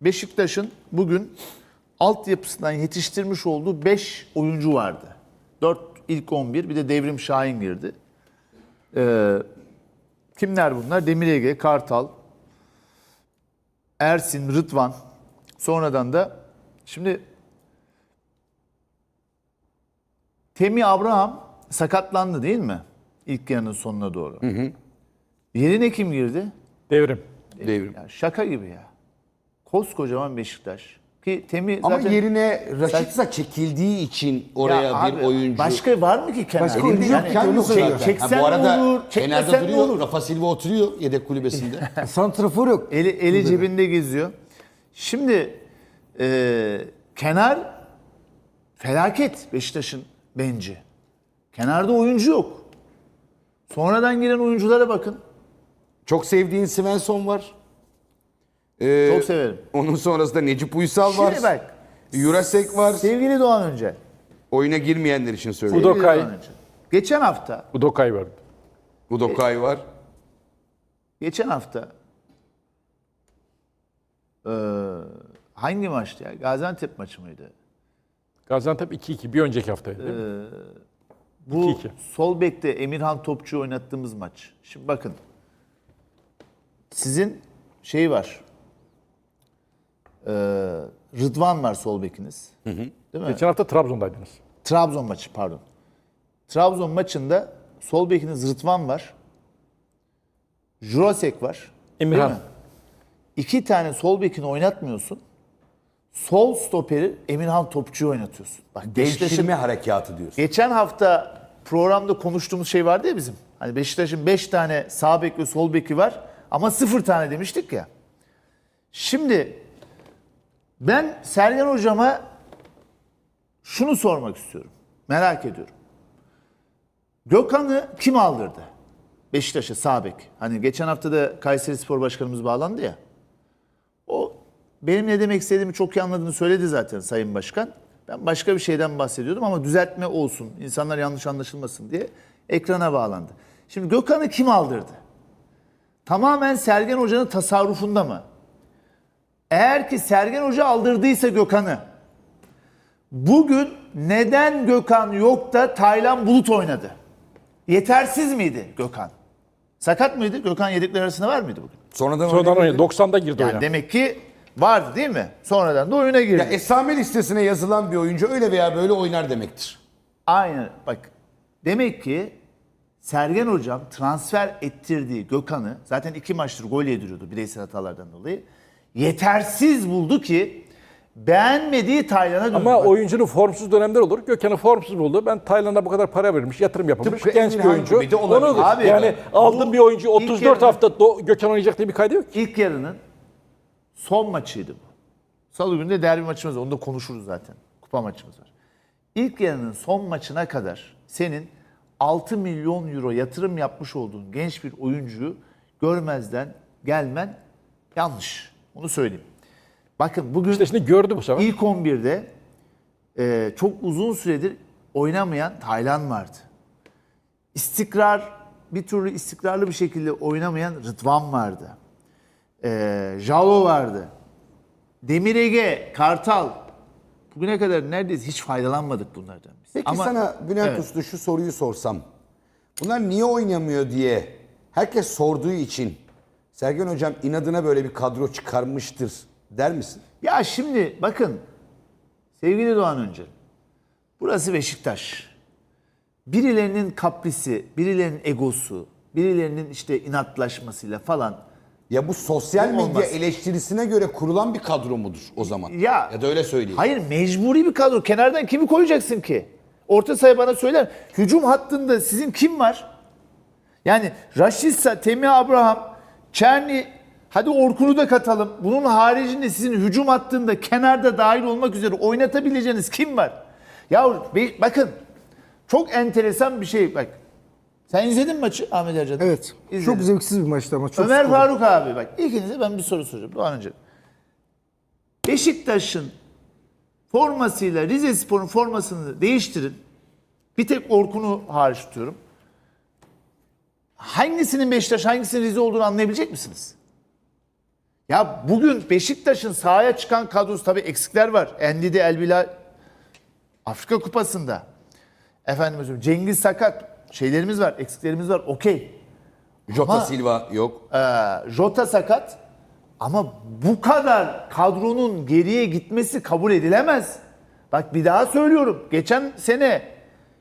Beşiktaş'ın bugün altyapısından yetiştirmiş olduğu 5 oyuncu vardı. 4 ilk 11 bir de Devrim Şahin girdi. Ee, kimler bunlar? Demir Ege, Kartal, Ersin, Rıdvan. Sonradan da şimdi Temi Abraham sakatlandı değil mi? İlk yarının sonuna doğru. Yerine kim girdi? Devrim. Devrim. Ya şaka gibi ya. Koskocaman Beşiktaş. Ki Temi Ama zaten... yerine Raşitsa çekildiği için oraya Ya bir abi, oyuncu. Başka var mı ki kenarda? Başka oyuncu yok, kendi yok zaten. Çeksen Ha, bu arada olur, kenarda çekmesen ne duruyor. olur? Rafa Silva oturuyor yedek kulübesinde. Santrafor yok. Eli, eli cebinde geziyor. Şimdi e, kenar felaket Beşiktaş'ın bence. Kenarda oyuncu yok. Sonradan giren oyunculara bakın. Çok sevdiğin Svensson var. Ee, Çok severim. Onun sonrasında Necip Uysal var. Şimdi bak. Jurasek var. Sevgili Doğan Önce. Oyuna girmeyenler için söylüyorum. Udo- Udokay. Doğan Önce. Geçen hafta, Udokay var. Udokay var. geçen hafta e, hangi maçtı ya? Gaziantep maçı mıydı? Gaziantep 2-2 bir önceki haftaydı değil mi? Bu 2-2. sol bekte Emirhan Topçu oynattığımız maç. Şimdi bakın. Sizin şey var. Ee, Rıdvan var sol bekiniz. Değil mi? Geçen hafta Trabzon'daydınız. Trabzon maçı pardon. Trabzon maçında sol bekiniz Rıdvan var. Jurasek var. Emirhan. İki tane sol bekini oynatmıyorsun. Sol stoperi Emirhan Topçu'yu oynatıyorsun. Bak Beşiktaş'ın Devşirme harekatı diyorsun. Geçen hafta programda konuştuğumuz şey vardı ya bizim. Hani Beşiktaş'ın 5 tane sağ bek ve sol beki var ama 0 tane demiştik ya. Şimdi ben Sergen hocama şunu sormak istiyorum. Merak ediyorum. Gökhan'ı kim aldırdı? Beşiktaş'a sağ bek. Hani geçen hafta da Kayseri Spor Başkanımız bağlandı ya. O benim ne demek istediğimi çok iyi anladığını söyledi zaten Sayın Başkan. Ben başka bir şeyden bahsediyordum ama düzeltme olsun, insanlar yanlış anlaşılmasın diye ekrana bağlandı. Şimdi Gökhan'ı kim aldırdı? Tamamen Sergen Hoca'nın tasarrufunda mı? Eğer ki Sergen Hoca aldırdıysa Gökhan'ı, bugün neden Gökhan yok da Taylan Bulut oynadı? Yetersiz miydi Gökhan? Sakat mıydı? Gökhan yedekler arasında var mıydı bugün? Sonradan, Sonradan oynadı. 90'da girdi Yani oyuna. demek ki vardı değil mi? Sonradan da oyuna girdi. Ya esame listesine yazılan bir oyuncu öyle veya böyle oynar demektir. Aynen bak. Demek ki Sergen Hocam transfer ettirdiği Gökhan'ı zaten iki maçtır gol yediriyordu bireysel hatalardan dolayı. Yetersiz buldu ki beğenmediği Taylan'a döndü. Ama oyuncunun formsuz dönemler olur. Gökhan'ı formsuz buldu. Ben Tayland'a bu kadar para verilmiş, yatırım yapılmış. Tıpkı genç bir Emirhan oyuncu. gibi de olabilir. Onu, Abi, yani bu aldığım bir oyuncu ilk 34 yarıda- hafta do- Gökhan oynayacak diye bir kaydı yok. İlk yarının son maçıydı bu. Salı günü de derbi maçımız var. Onu da konuşuruz zaten. Kupa maçımız var. İlk yarının son maçına kadar senin 6 milyon euro yatırım yapmış olduğun genç bir oyuncuyu görmezden gelmen yanlış. Onu söyleyeyim. Bakın bugün İşte şimdi gördü bu sefer. ilk 11'de e, çok uzun süredir oynamayan Taylan vardı. İstikrar, bir türlü istikrarlı bir şekilde oynamayan Rıdvan vardı. E, Jalo vardı. Demir Ege, Kartal. Bugüne kadar neredeyse hiç faydalanmadık bunlardan biz. Peki Ama- sana Bülent Evet. Usta şu soruyu sorsam. Bunlar niye oynamıyor diye herkes sorduğu için Sergen Hocam inadına böyle bir kadro çıkarmıştır der misin? Ya şimdi bakın sevgili Doğan Öncel. Burası Beşiktaş. Birilerinin kaprisi, birilerinin egosu, birilerinin işte inatlaşmasıyla falan. Ya bu sosyal medya olmaz. eleştirisine göre kurulan bir kadro mudur o zaman? Ya, ya da öyle söyleyeyim. Hayır mecburi bir kadro. Kenardan kimi koyacaksın ki? Orta sayı bana söyler. Hücum hattında sizin kim var? Yani Raşitsa, Temi Abraham, Çerni, hadi Orkun'u da katalım. Bunun haricinde sizin hücum hattında kenarda dahil olmak üzere oynatabileceğiniz kim var? Ya bakın çok enteresan bir şey bak. Sen izledin mi maçı Ahmet Ercan? Evet. İzledim. Çok zevksiz bir maçtı ama çok Ömer skor. Faruk abi bak ikinize ben bir soru soracağım Doğan önce. Beşiktaş'ın formasıyla Rize Spor'un formasını değiştirin. Bir tek Orkun'u hariç tutuyorum. Hangisinin Beşiktaş hangisinin Rize olduğunu anlayabilecek misiniz? Ya bugün Beşiktaş'ın sahaya çıkan kadrosu tabii eksikler var. Endidi Elbilal Afrika Kupası'nda. Efendim söyleyeyim Cengiz Sakat şeylerimiz var, eksiklerimiz var. Okey. Jota Ama- Silva yok. Ee, Jota sakat. Ama bu kadar kadronun geriye gitmesi kabul edilemez. Bak bir daha söylüyorum. Geçen sene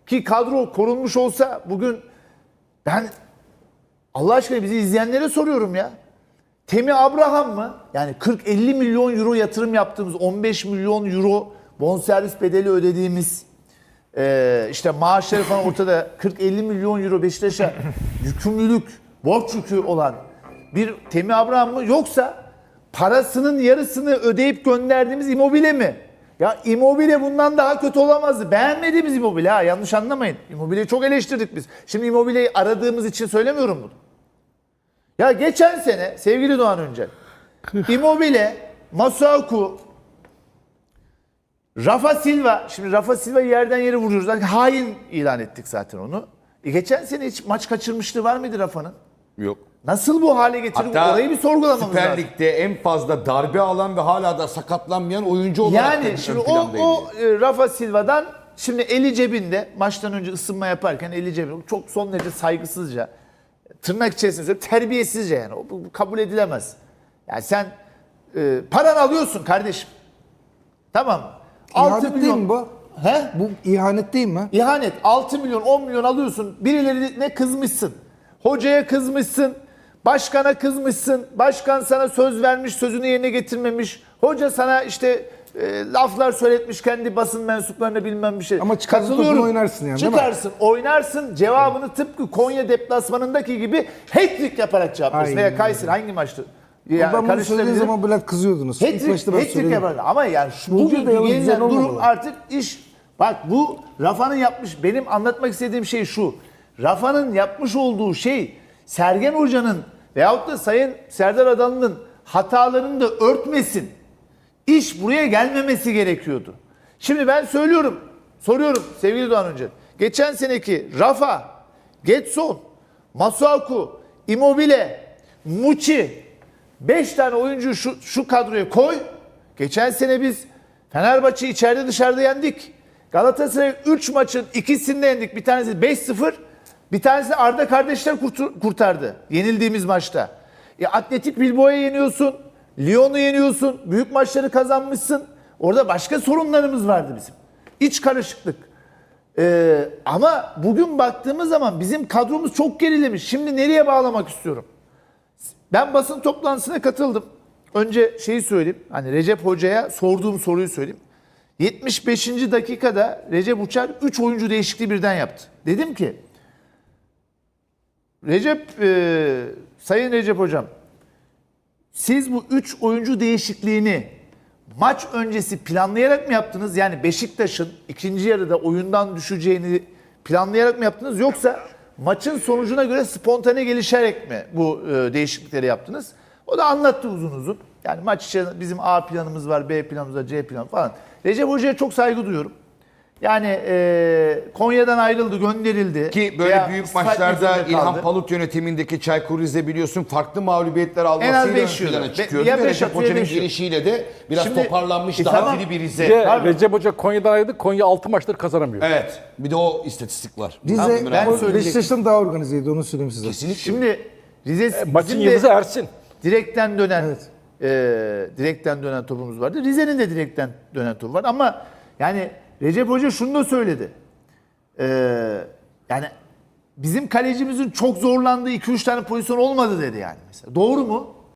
ki kadro korunmuş olsa bugün ben Allah aşkına bizi izleyenlere soruyorum ya. Temi Abraham mı? Yani 40-50 milyon euro yatırım yaptığımız 15 milyon euro bonservis bedeli ödediğimiz ee, işte maaşları falan ortada 40-50 milyon euro Beşiktaş'a yükümlülük, borç yükü olan bir Temi Abraham mı yoksa parasının yarısını ödeyip gönderdiğimiz Immobile mi? Ya Immobile bundan daha kötü olamazdı. Beğenmediğimiz Immobile ha yanlış anlamayın. Immobile'yi çok eleştirdik biz. Şimdi Immobile'yi aradığımız için söylemiyorum bunu. Ya geçen sene sevgili Doğan Öncel, Immobile, Masuaku, Rafa Silva, şimdi Rafa Silva yerden yere vuruyoruz. Zaten hain ilan ettik zaten onu. E geçen sene hiç maç kaçırmışlığı var mıydı Rafa'nın? Yok. Nasıl bu hale getirdik? Orayı bir sorgulamamız Süper lazım. Lig'de en fazla darbe alan ve hala da sakatlanmayan oyuncu olarak Yani şimdi o, o e, Rafa Silva'dan şimdi eli cebinde maçtan önce ısınma yaparken eli cebinde çok son derece saygısızca tırnak içerisinde söylüyorum, terbiyesizce yani o, bu, bu kabul edilemez. Yani sen e, paran alıyorsun kardeşim. Tamam. 6 İhanet değil mi bu? He? Bu ihanet değil mi? İhanet 6 milyon 10 milyon alıyorsun birilerine kızmışsın. Hocaya kızmışsın. Başkana kızmışsın. Başkan sana söz vermiş sözünü yerine getirmemiş. Hoca sana işte e, laflar söyletmiş kendi basın mensuplarına bilmem bir şey. Ama çıkarsın topunu oynarsın yani, değil mi? Çıkarsın oynarsın cevabını tıpkı Konya deplasmanındaki gibi hat-trick yaparak cevaplarsın. Aynen Veya Kayseri hangi maçtı? Ya, ben bunu söylediğim zaman Bülent kızıyordunuz. İlk Hat-trick, başta ben hat-trick söyledim. yaparlar. Ama yani şu Bugün bugünkü de yalan gelinen güzel durum olmamalı. artık iş. Bak bu Rafa'nın yapmış, benim anlatmak istediğim şey şu. Rafa'nın yapmış olduğu şey Sergen Hoca'nın veyahut da Sayın Serdar Adalı'nın hatalarını da örtmesin. İş buraya gelmemesi gerekiyordu. Şimdi ben söylüyorum, soruyorum sevgili Doğan Önce. Geçen seneki Rafa, Getson, Masuaku, Immobile, Muçi 5 tane oyuncu şu, şu kadroya koy. Geçen sene biz Fenerbahçe içeride dışarıda yendik. Galatasaray 3 maçın ikisini de yendik. Bir tanesi 5-0, bir tanesi Arda kardeşler kurtardı yenildiğimiz maçta. E, Atletik Bilbao'ya yeniyorsun, Lyon'u yeniyorsun, büyük maçları kazanmışsın. Orada başka sorunlarımız vardı bizim. İç karışıklık. Ee, ama bugün baktığımız zaman bizim kadromuz çok gerilemiş. Şimdi nereye bağlamak istiyorum? Ben basın toplantısına katıldım. Önce şeyi söyleyeyim. Hani Recep Hoca'ya sorduğum soruyu söyleyeyim. 75. dakikada Recep Uçar 3 oyuncu değişikliği birden yaptı. Dedim ki Recep e, Sayın Recep Hocam siz bu 3 oyuncu değişikliğini maç öncesi planlayarak mı yaptınız? Yani Beşiktaş'ın ikinci yarıda oyundan düşeceğini planlayarak mı yaptınız? Yoksa maçın sonucuna göre spontane gelişerek mi bu e, değişiklikleri yaptınız? O da anlattı uzun uzun. Yani maç için bizim A planımız var, B planımız var, C planı falan. Recep Hoca'ya çok saygı duyuyorum. Yani e, Konya'dan ayrıldı, gönderildi. Ki böyle Veya büyük maçlarda İlhan. Palut yönetimindeki Çaykur Rize biliyorsun farklı mağlubiyetler En az almasıyla ön beş yiyordu. plana Be- çıkıyordu. ya Ve beş Recep atıyor, Hoca'nın beş yiyor. gelişiyle de biraz Şimdi- toparlanmış E daha tamam. diri bir Bir Rize. de Tabii. Recep Hoca Konya'dan ayrıldı. Konya 6 maçtır kazanamıyor. Evet. Bir de o istatistik var. Rize ben o söyleyecektim. Beşiktaş'tan daha organizeydi onu söyleyeyim size. Kesinlikle. Şimdi Rize Maçın bizim de yıldızı Ersin. direkten dönen Evet. e, direkten dönen topumuz vardı. Rize'nin de direkten dönen topu var ama yani Recep Hoca şunu da söyledi. E, yani bizim kalecimizin çok zorlandığı 2-3 tane pozisyon olmadı dedi yani mesela. Doğru mu?